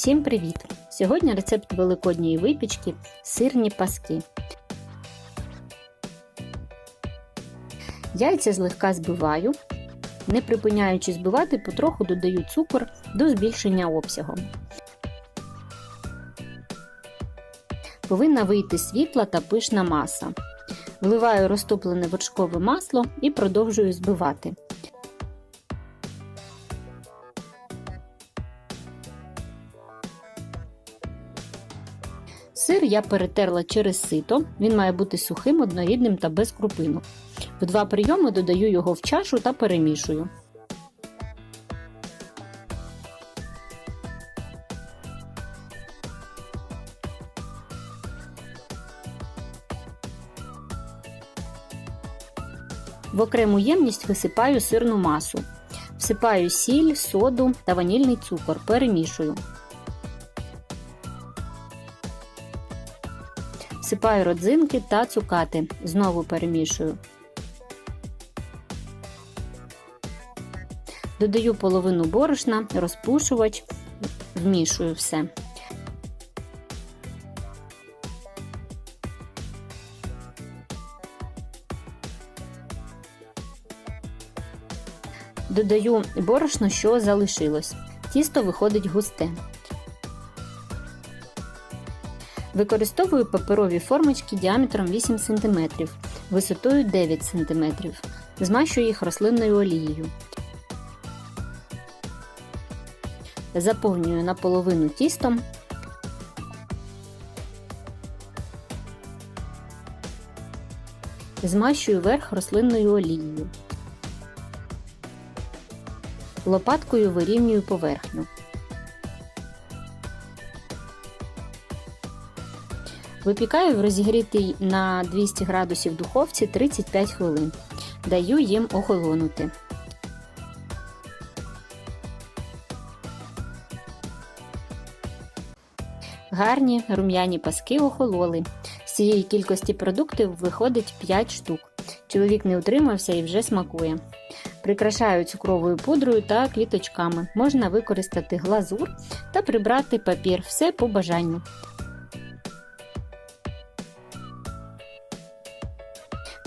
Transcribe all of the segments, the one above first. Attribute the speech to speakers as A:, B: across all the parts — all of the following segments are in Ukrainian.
A: Всім привіт! Сьогодні рецепт великодньої випічки сирні паски. Яйця злегка збиваю. Не припиняючи збивати, потроху додаю цукор до збільшення обсягу. Повинна вийти світла та пишна маса. Вливаю розтоплене вершкове масло і продовжую збивати. Сир я перетерла через сито, він має бути сухим, однорідним та без крупинок. В два прийоми додаю його в чашу та перемішую. В окрему ємність висипаю сирну масу. Всипаю сіль, соду та ванільний цукор, перемішую. Всипаю родзинки та цукати. Знову перемішую. Додаю половину борошна, розпушувач, вмішую все. Додаю борошно, що залишилось. Тісто виходить густе. Використовую паперові формочки діаметром 8 см, висотою 9 см. Змащую їх рослинною олією. Заповнюю наполовину тістом. Змащую верх рослинною олією. Лопаткою вирівнюю поверхню. Випікаю в розігрітій на 200 градусів духовці 35 хвилин. Даю їм охолонути. Гарні рум'яні паски охололи. З цієї кількості продуктів виходить 5 штук. Чоловік не утримався і вже смакує. Прикрашаю цукровою пудрою та квіточками. Можна використати глазур та прибрати папір. Все по бажанню.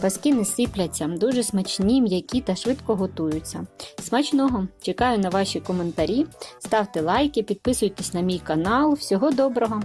A: Паски не сипляться, дуже смачні, м'які та швидко готуються. Смачного! Чекаю на ваші коментарі, ставте лайки, підписуйтесь на мій канал. Всього доброго!